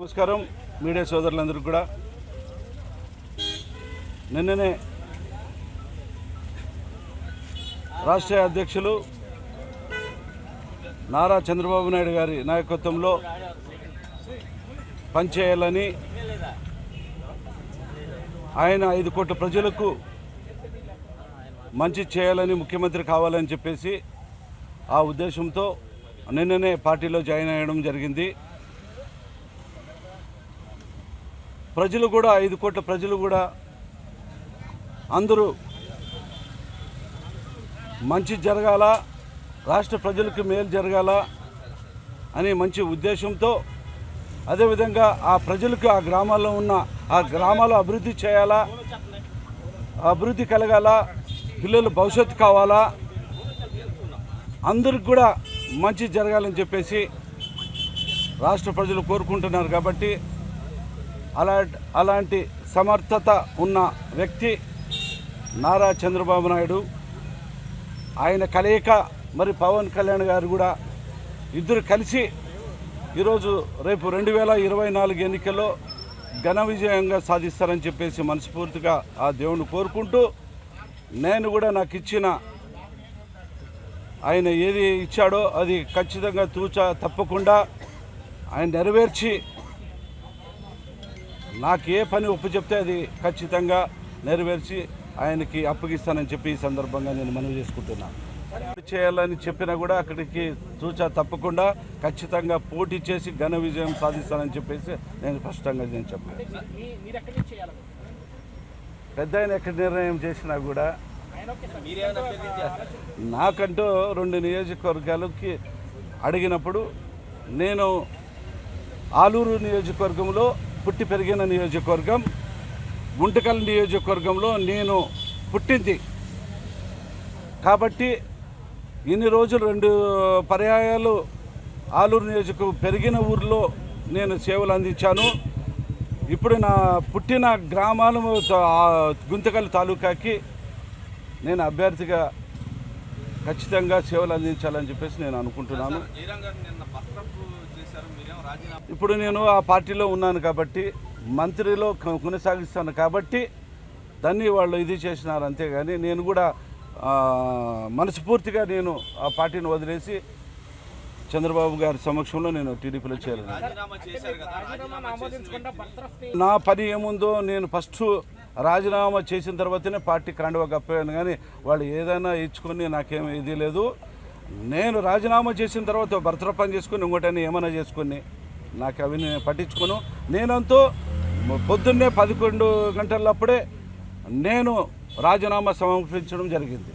నమస్కారం. మీడియా సోదరులందరికీ కూడా. నిన్ననే రాష్ట్ర అధ్యక్షులు నారా చంద్రబాబు నాయుడు గారి నాయకత్వంలో పనిచేయాలని ఆయన ఐదు కోట్ల ప్రజలకు మంచి చేయాలని ముఖ్యమంత్రి కావాలని చెప్పేసి ఆ ఉద్దేశంతో నిన్ననే పార్టీలో జాయిన్ అయ్యడం జరిగింది. ప్రజలు కూడా ఐదు కోట్ల ప్రజలు కూడా అందరూ మంచి జరగాల రాష్ట్ర ప్రజలకు మేలు జరగాల అనే మంచి ఉద్దేశంతో అదేవిధంగా ఆ ప్రజలకు ఆ గ్రామాల్లో ఉన్న ఆ గ్రామాలు అభివృద్ధి చేయాలా అభివృద్ధి కలగాల పిల్లలు భవిష్యత్తు కావాలా అందరికి కూడా మంచి జరగాలని చెప్పేసి రాష్ట్ర ప్రజలు కోరుకుంటున్నారు కాబట్టి అలా అలాంటి సమర్థత ఉన్న వ్యక్తి నారా చంద్రబాబు నాయుడు ఆయన కలయిక మరి పవన్ కళ్యాణ్ గారు కూడా ఇద్దరు కలిసి ఈరోజు రేపు రెండు వేల ఇరవై నాలుగు ఎన్నికల్లో ఘన విజయంగా సాధిస్తారని చెప్పేసి మనస్ఫూర్తిగా ఆ దేవుని కోరుకుంటూ నేను కూడా నాకు ఇచ్చిన ఆయన ఏది ఇచ్చాడో అది ఖచ్చితంగా తూచా తప్పకుండా ఆయన నెరవేర్చి నాకు ఏ పని ఒప్పు చెప్తే అది ఖచ్చితంగా నెరవేర్చి ఆయనకి అప్పగిస్తానని చెప్పి ఈ సందర్భంగా నేను మనవి చేసుకుంటున్నాను చేయాలని చెప్పినా కూడా అక్కడికి చూచా తప్పకుండా ఖచ్చితంగా పోటీ చేసి ఘన విజయం సాధిస్తానని చెప్పేసి నేను స్పష్టంగా నేను చెప్పాను పెద్ద ఆయన ఎక్కడ నిర్ణయం చేసినా కూడా నాకంటూ రెండు నియోజకవర్గాలకి అడిగినప్పుడు నేను ఆలూరు నియోజకవర్గంలో పుట్టి పెరిగిన నియోజకవర్గం గుంటకల్ నియోజకవర్గంలో నేను పుట్టింది. కాబట్టి ఇన్ని రోజులు రెండు పర్యాయాలు ఆలూరు నియోజక పెరిగిన ఊర్లో నేను సేవలు అందించాను. ఇప్పుడు నా పుట్టిన గ్రామాలు గుంతకల్ తాలూకాకి నేను అభ్యర్థిగా ఖచ్చితంగా సేవలు అందించాలని చెప్పేసి నేను అనుకుంటున్నాను. ఇప్పుడు నేను ఆ పార్టీలో ఉన్నాను కాబట్టి మంత్రిలో కొనసాగిస్తాను కాబట్టి దాన్ని వాళ్ళు ఇది చేసినారు అంతేగాని నేను కూడా ఆ, మనస్ఫూర్తిగా నేను ఆ పార్టీని వదిలేసి చంద్రబాబు గారి సమక్షంలో నేను టీడీపీలో చేరాను. నా పని ఏముందో నేను ఫస్ట్ రాజీనామా చేసిన తర్వాతనే పార్టీ కండువా కప్పాను కానీ వాళ్ళు ఏదైనా ఇచ్చుకొని నాకేం ఇది లేదు. నేను రాజీనామా చేసిన తర్వాత భర్తర పని చేసుకొని ఏమైనా చేసుకుని నాకు అవి నేను పట్టించుకోను. నేనంతో పొద్దున్నే పదకొండు గంటలప్పుడే నేను రాజీనామా సమర్పించడం జరిగింది.